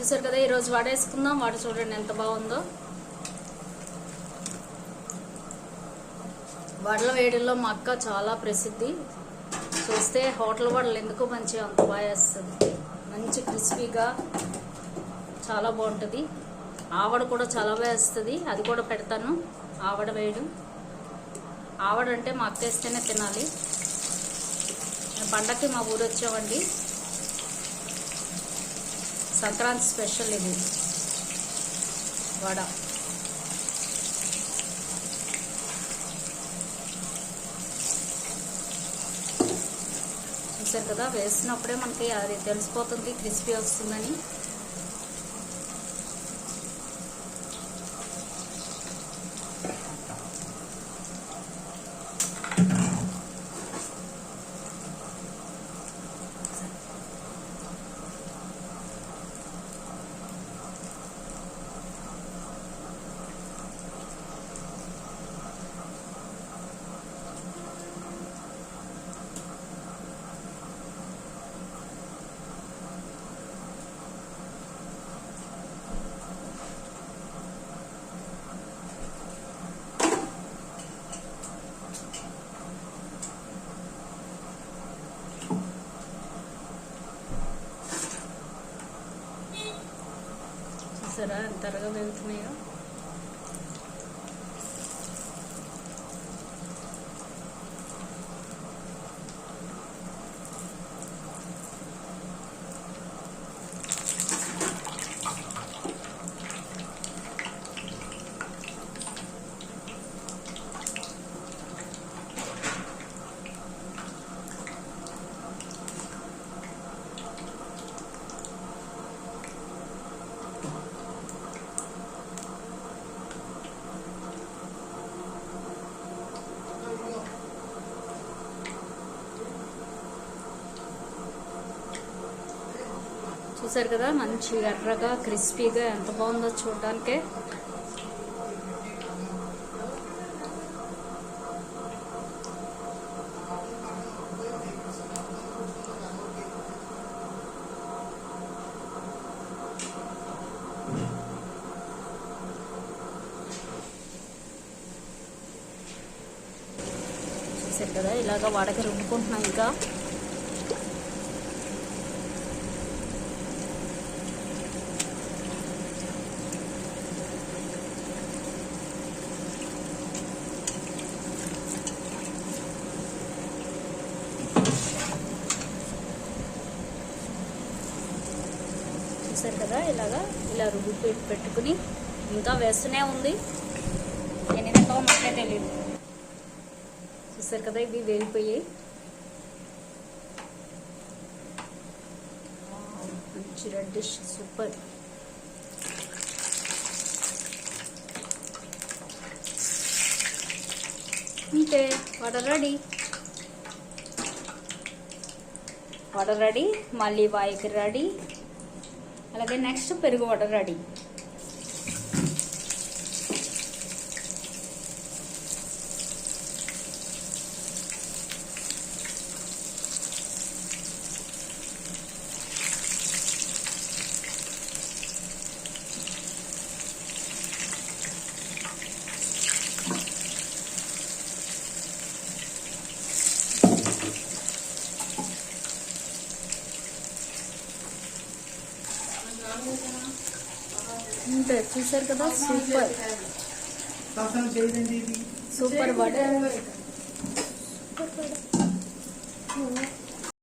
చూసారు కదా ఈరోజు వాడేసుకుందాం. వాడు చూడండి ఎంత బాగుందో. వడల వేడిలో మా అక్క చాలా ప్రసిద్ధి. చూస్తే హోటల్ వడలు ఎందుకు మంచిగా అంత బాగా వేస్తుంది. మంచి క్రిస్పీగా చాలా బాగుంటుంది. ఆవడ కూడా చాలా బాగా వేస్తుంది. అది కూడా పెడతాను. ఆవడ వేయడం. ఆవడ అంటే మా అక్క వేస్తేనే తినాలి. మేము పండక్కి మా ఊరు వచ్చామండి. సంక్రాంతి స్పెషల్ ఇది. వడ. చూసారు కదా వేసినప్పుడే మనకి అది తెలిసిపోతుంది క్రిస్పీ వస్తుందని. చూసారా ఎంత త్వరగా వెళ్తున్నాయో చూసారు కదా మంచి ఎర్రగా క్రిస్పీగా ఎంత బాగుందో చూడడానికి చూసారు కదా ఇలాగ వాడక రుబ్బుకుంటున్నాం ఇంకా కదా ఇలాగా ఇలా రుబ్బు పెట్టి పెట్టుకుని ఇంకా వేస్తూనే ఉంది. నేను ఎంతో మాకే తెలియదు చూసారు కదా ఇవి వేలిపోయాయి మంచి రెడ్ డిష్ సూపర్ అంతే వడ రెడీ వడ రెడీ మళ్ళీ వాయికి రెడీ అలాగే నెక్స్ట్ పెరుగు వడ రెడీ అంతే చూసారు కదా super. Super vada super vada